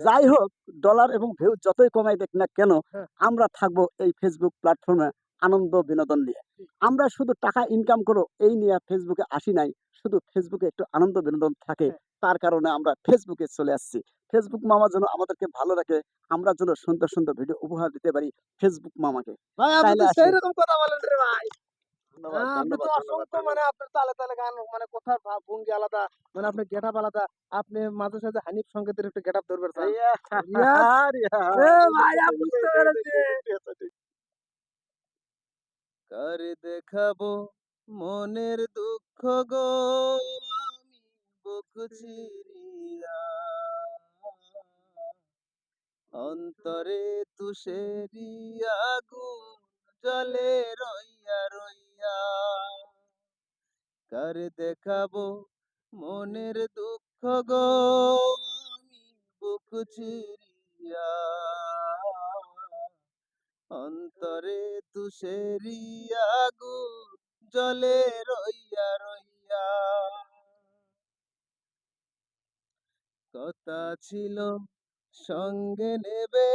যাই হোক ডলার এবং ভিউ যতই কমাই দেখ না কেন হ্যাঁ। আমরা থাকব এই ফেসবুক প্ল্যাটফর্মে আনন্দ বিনোদন নিয়ে আমরা শুধু টাকা ইনকাম করো এই নিয়ে ফেসবুকে আসি নাই শুধু ফেসবুকে একটু আনন্দ বিনোদন থাকে হ্যাঁ। তার কারণে আমরা ফেসবুকে চলে আসছি ফেসবুক মামা যেন আমাদেরকে ভালো রাখে আমরা যেন সুন্দর সুন্দর ভিডিও উপহার দিতে পারি ফেসবুক মামাকে ভাই আপনি তাইলে তো আসেন। সেই রকম কথা বলেন রে ভাই ধন্যবাদ, হ্যাঁ, আপনি তো অসংখ্য মানে আপনার তালে তালে গান মানে কথার ভঙ্গি আলাদা মানে আপনি গেট আপ আলাদা আপনি মাঝে সাঝে হানিফ সঙ্গীতের একটু গেট আপ ধরবেন স্যার ইয়া, রিয়াজ। রিয়া। এ ভাই, আমি বুঝতে পেরেছি। কার দেখাবো মনের দুঃখ গো আমি বুক চিরিয়া অন্তরে তুষেরি আগুন জলে রইয়া কার দেখাবো মনের দুঃখ গো বুক চিরিয়া অন্তরে তুষেরি আগুন জলে রইয়া রইয়া কথা ছিল সঙ্গে নেবে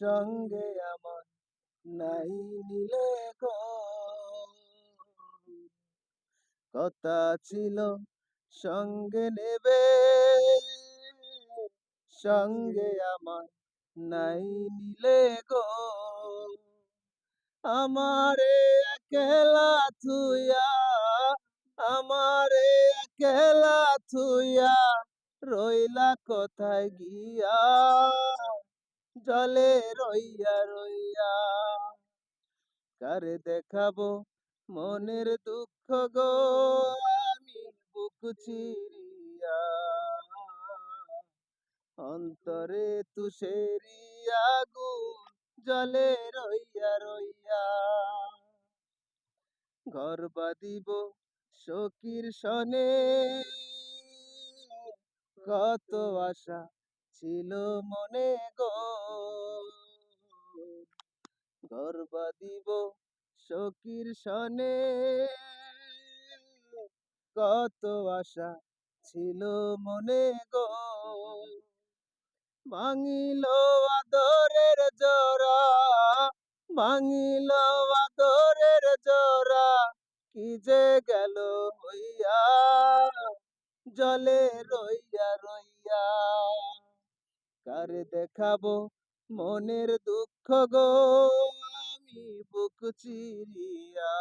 সঙ্গে আমার নাই নিলে কথা ছিল সঙ্গে নেবে সঙ্গে আমার নাই নিলে গো আমারে একলা থুইয়া আমারে একলা থুইয়া রইলা কোথায় গিয়া জলে রইয়া রইয়া। কারে দেখাবো মনের দুঃখ গো? আমি বুক চিরিয়া অন্তরে তুষেরি গু জলে রইয়া রইয়া। ঘর বাঁধিব সখীর সনে, কত আশা ছিল মনে গো। ঘর বাঁধিব সখীর সনে। কত আশা ছিল মনে গো। ভাঙিল আদরের জোড়া, ভাঙিল আদরের জোড়া, কি যে গেল হইয়া, জলে রইয়া রইয়া। কার দেখাবো, মনের দুঃখ গো, আমি বুক চিরিয়া।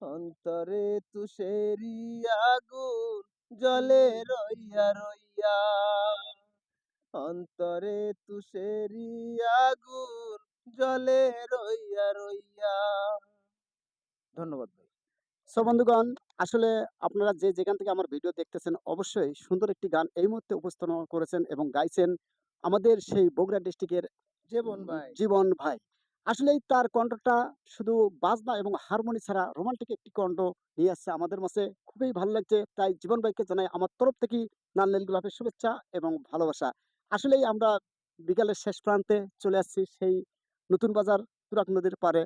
অন্তরে তুষেরি আগুন, জলে রইয়া রইয়া। অন্তরে তুষেরি আগুন, জলে রইয়া রইয়া। ধন্যবাদ। সো বন্ধুগণ আসলে আপনারা যে যেখান থেকে আমার ভিডিও দেখতেছেন অবশ্যই সুন্দর একটি গান এই মুহূর্তে উপস্থাপন করেছেন এবং গাইছেন আমাদের সেই বগুড়া ডিস্ট্রিক্টের জীবন ভাই। জীবন ভাই। আসলেই তার কণ্ঠটা শুধু বাজনা এবং হারমোনি ছাড়া রোমান্টিক একটি কণ্ঠ নিয়ে আসছে আমাদের মাঝে। খুবই ভালো লাগছে। তাই জীবন ভাইকে জানাই আমার তরফ থেকে নান্নেল গোলাপের শুভেচ্ছা এবং ভালোবাসা। আসলেই আমরা বিকালের শেষ প্রান্তে চলে আসছি সেই নতুন বাজার তুরাক নদীর পারে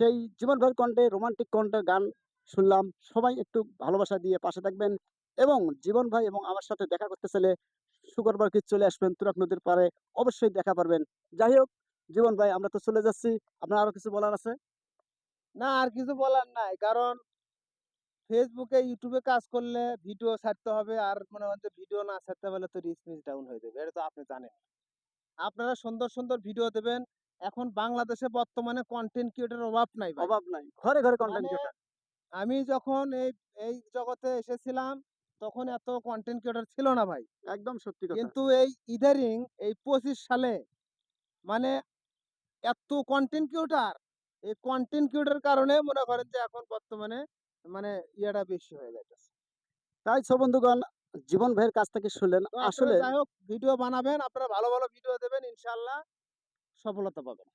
সেই জীবন ভাইয়ের কণ্ঠে রোমান্টিক কণ্ঠে গান শুনলাম সবাই একটু ভালোবাসা দিয়ে পাশে থাকবেন এবং জীবন ভাই এবং আমার সাথে দেখা করতে চাইলে শুক্রবার কি চলে আসবেন তুরাক নদীর পারে অবশ্যই দেখা পারবেন। যাই হোক জীবন ভাই আমরা তো চলে যাচ্ছি। আপনার আরও কিছু বলার আছে? না আর কিছু বলার নাই। কারণ ফেসবুকে ইউটিউবে কাজ করলে ভিডিও ছাড়তে হবে আর মনে হয় ভিডিও না ছাড়তে পারলে তো রিচ মিচ ডাউন হয়ে যাবে। এটা তো আপনি জানেন। আপনারা সুন্দর সুন্দর ভিডিও দেবেন। এখন বাংলাদেশে বর্তমানে কন্টেন্ট ক্রিয়েটার অভাব নাই অভাব নাই। ঘরে ঘরে কন্টেন্ট মানে ক্রিয়েটার আমি যখন এই এই জগতে এসেছিলাম তখন এত কন্টেন্ট ক্রিয়েটার ছিল না ভাই। একদম সত্যি কথা। কিন্তু এই ইদারিং এই পঁচিশ সালে মানে এত কন্টেন্ট ক্রিয়েটার এই কন্টেন্ট ক্রিয়েটার কারণে মনে করেন যে এখন বর্তমানে মানে ইয়েটা বেশি হয়ে যাইতেছে। তাই সব বন্ধুগণ জীবন ভাইয়ের কাছ থেকে শুনলেন। আসলে যাই হোক ভিডিও বানাবেন আপনারা ভালো ভালো ভিডিও দেবেন ইনশাল্লাহ সফলতা পাবেন।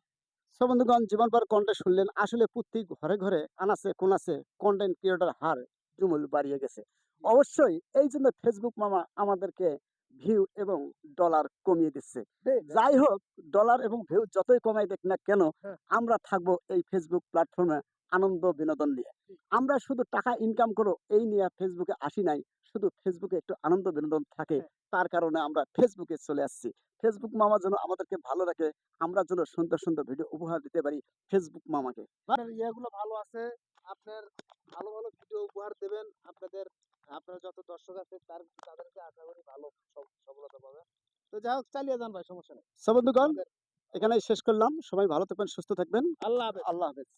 সব বন্ধুগণ জীবন ভাইয়ের কণ্ঠে শুনলেন। আসলে প্রত্যেক ঘরে ঘরে আনাছে কোনাছে কন্টেন্ট ক্রিয়েটার হার জুমুল বাড়িয়ে গেছে। অবশ্যই এই জন্য ফেসবুক মামা আমাদেরকে ভিউ এবং ডলার কমিয়ে দিচ্ছে। যাই হোক ডলার এবং ভিউ যতই কমাই দেখ না কেন হ্যাঁ। আমরা থাকব এই ফেসবুক প্ল্যাটফর্মে আনন্দ বিনোদন নিয়ে। আমরা শুধু টাকা ইনকাম করো এই নিয়ে ফেসবুকে আসি নাই। শুধু ফেসবুকে একটু আনন্দ বিনোদন থাকে। হ্যাঁ। তার কারণে আমরা ফেসবুকে চলে আসছি। ফেসবুক মামা যেন আমাদেরকে ভালো রাখে আমরা যেন সুন্দর সুন্দর ভিডিও উপহার দিতে পারি ফেসবুক মামাকে। ইয়েগুলো ভালো আছে আপনার ভালো ভালো ভিডিও উপহার দেবেন আপনাদের আপনার যত দর্শক আছে তার তাদেরকে আশা করি ভালো সফলতা পাবে। তো যাই হোক চালিয়ে যান ভাই সমস্যা নেই। সো বন্ধুগণ এখানে শেষ করলাম সবাই ভালো থাকবেন সুস্থ থাকবেন। আল্লাহ হাফেজ। আল্লাহ হাফেজ।